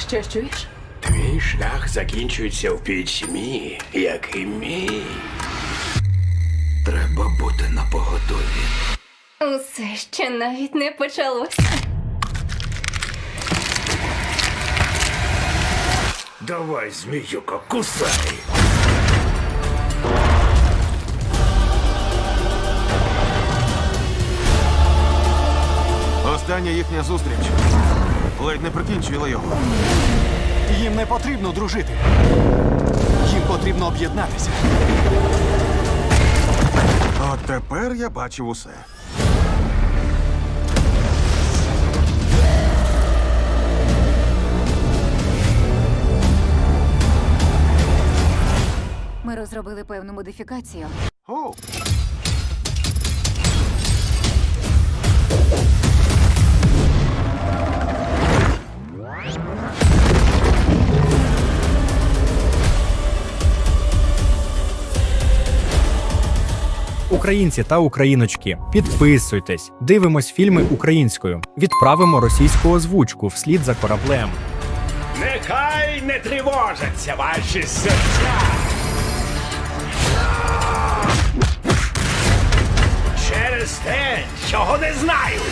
Що чуєш? Твій шлях закінчується в пітьмі, як і мій. Треба бути на поготові. Усе ще навіть не почалося. Давай, зміюко, кусай. Остання їхня зустріч ледь не прикінчила його. Їм не потрібно дружити. Їм потрібно об'єднатися. От тепер я бачив усе. Ми розробили певну модифікацію. О, Українці та україночки, підписуйтесь, дивимось фільми українською, відправимо російську озвучку вслід за кораблем. Нехай не тривожаться ваші серця. Через те, чого не знають.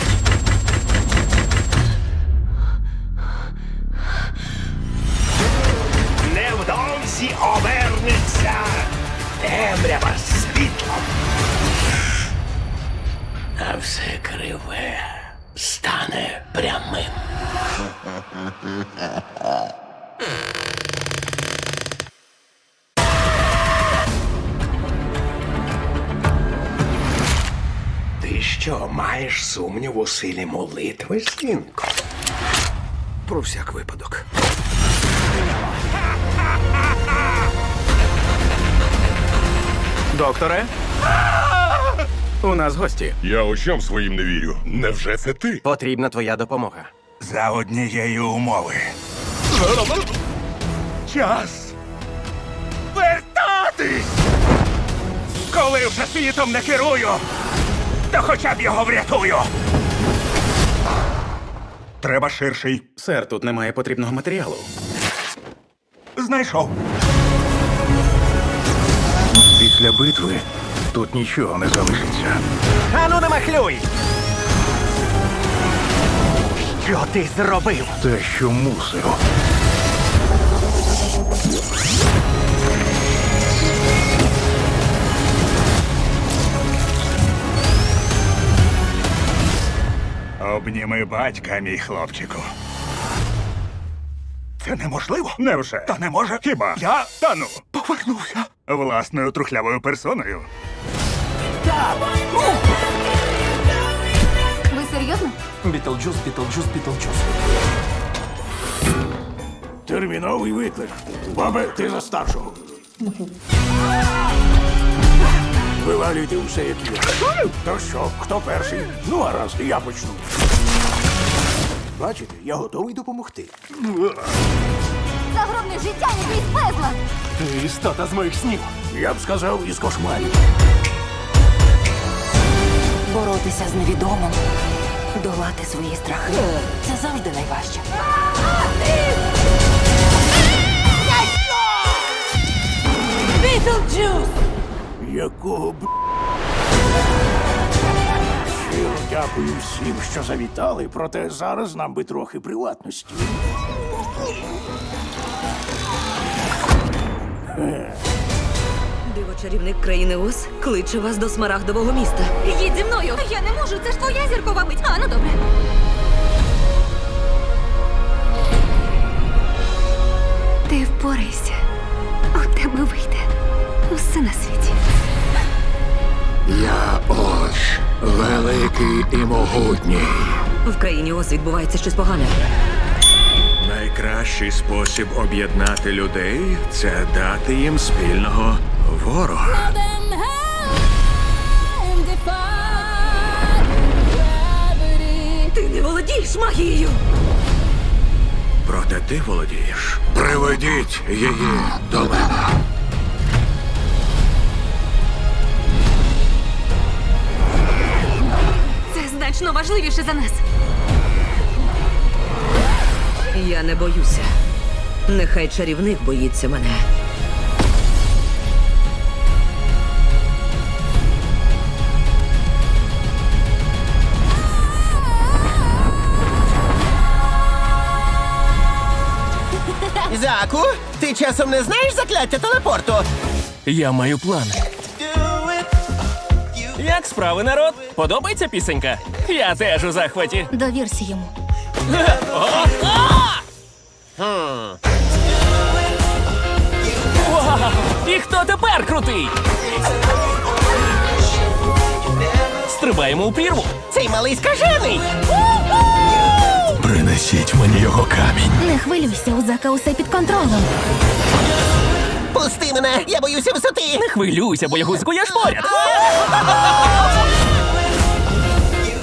Невдовзі обернеться темрява все криве стане прямим. Ти що, маєш сумнів у силі молитви, синку? Про всяк випадок. докторе. У нас гості. Я очам своїм не вірю. Невже це ти? Потрібна твоя допомога. За однієї умови. Час вертатись! Коли вже світом не керую, то хоча б його врятую. Треба ширший. Сер, тут немає потрібного матеріалу. Знайшов. Після битви тут нічого не залишиться. Ану не махлюй! Що ти зробив? Те, що мусив. Обніми батька, мій хлопчику. Це неможливо. Невже? Та не може. Хіба? Я та ну. Повернувся. Власною трухлявою персоною. Ви серйозно? Бітлджус, Бітлджус, Бітлджус. Терміновий виклик. Бабе, ти за старшого. Вивалюйте усе, як є. То що, хто перший? Ну, гаразд, я почну. Бачите, я готовий допомогти. Загробне життя якийсь безлад! Ти істота з моїх снів. Я б сказав, із кошмарів. Боротися з невідомим, долати свої страхи. Це завжди найважче. Якого б. Щиро дякую всім, що завітали, проте зараз нам би трохи приватності. Чарівник країни Оз кличе вас до смарагдового міста. Їдь зі мною! Я не можу, це ж твоя зіркова мить. А, ну добре. Ти впорайся. У тебе вийде усе на світі. Я ось великий і могутній. В країні Оз відбувається щось погане. Найкращий спосіб об'єднати людей це дати їм спільного ворога. Ти не володієш магією! Проте ти володієш. Приведіть її до мене. Це значно важливіше за нас. Я не боюся. Нехай чарівник боїться мене. Заку, ти часом не знаєш закляття телепорту? Я маю план. Як справи, народ? Подобається пісенька? Я теж у захваті. Довірся йому. Вау! І хто тепер крутий? Стрибаємо у прірву. Цей малий скажений. Принесіть мені його камінь. Не хвилюйся, у Зака усе під контролем. Пусти мене, я боюся висоти. Не хвилюйся, бо його я ж поряд.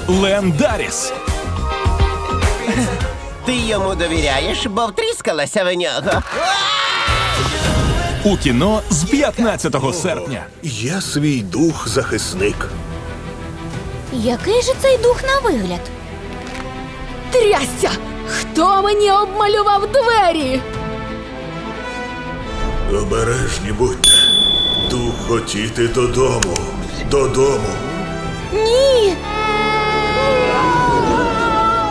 Лендаріс. Ти йому довіряєш, бо втріскалася в нього. У кіно з 15 серпня. Я свій дух захисник. Який же цей дух на вигляд? Трясся! Хто мені обмалював двері? Обережні будьте. Дух хотіти додому. Додому. Ні!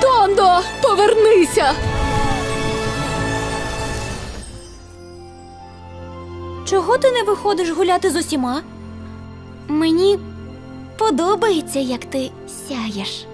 Тондо, повернися! Чого ти не виходиш гуляти з усіма? Мені подобається, як ти сяєш.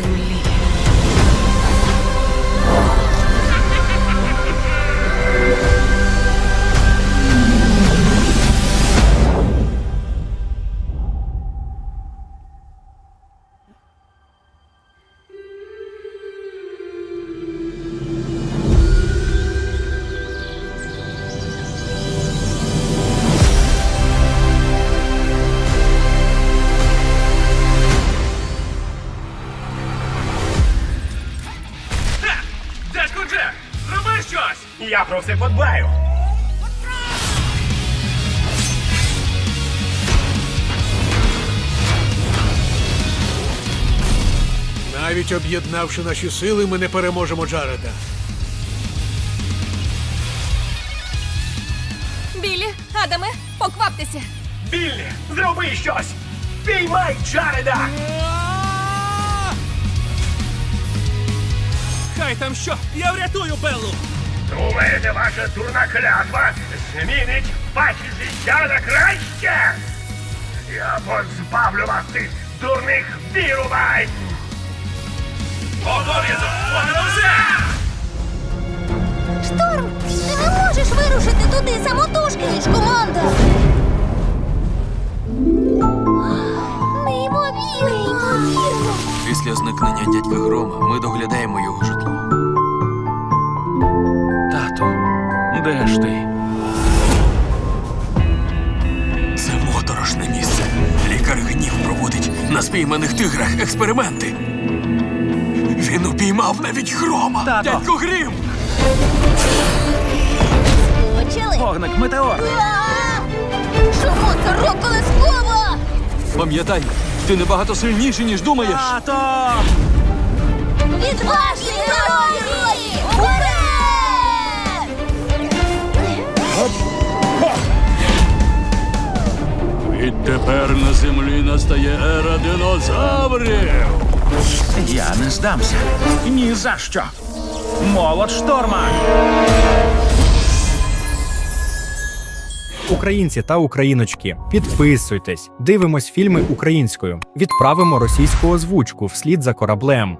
На Я про все подбаю. Навіть об'єднавши наші сили, ми не переможемо Джареда. Білі, Адаме, покваптеся. Біллі, зроби щось! Піймай Джареда! Хай там що! Я врятую Беллу! Думаєте, ваша дурна клятва змінить ваші життя на краще? Я позбавлю вас цих дурних вірувань! Обов'язок! Шторм, ти не можеш вирушити туди самотужки, команда. Неймовірно! Неймовірно! Після зникнення дядька Грома ми доглядаємо його на спійманих тиграх експерименти. Він упіймав навіть грома. Тато. Дядько Грім! Почали? Вогник метеор! Чому це роколескова? Пам'ятай, ти набагато сильніший, ніж думаєш. Тато! Відтепер на землі настає ера динозаврів. Я не здамся. Ні за що. Молод шторма! Українці та україночки, підписуйтесь, дивимось фільми українською, відправимо російську озвучку вслід за кораблем.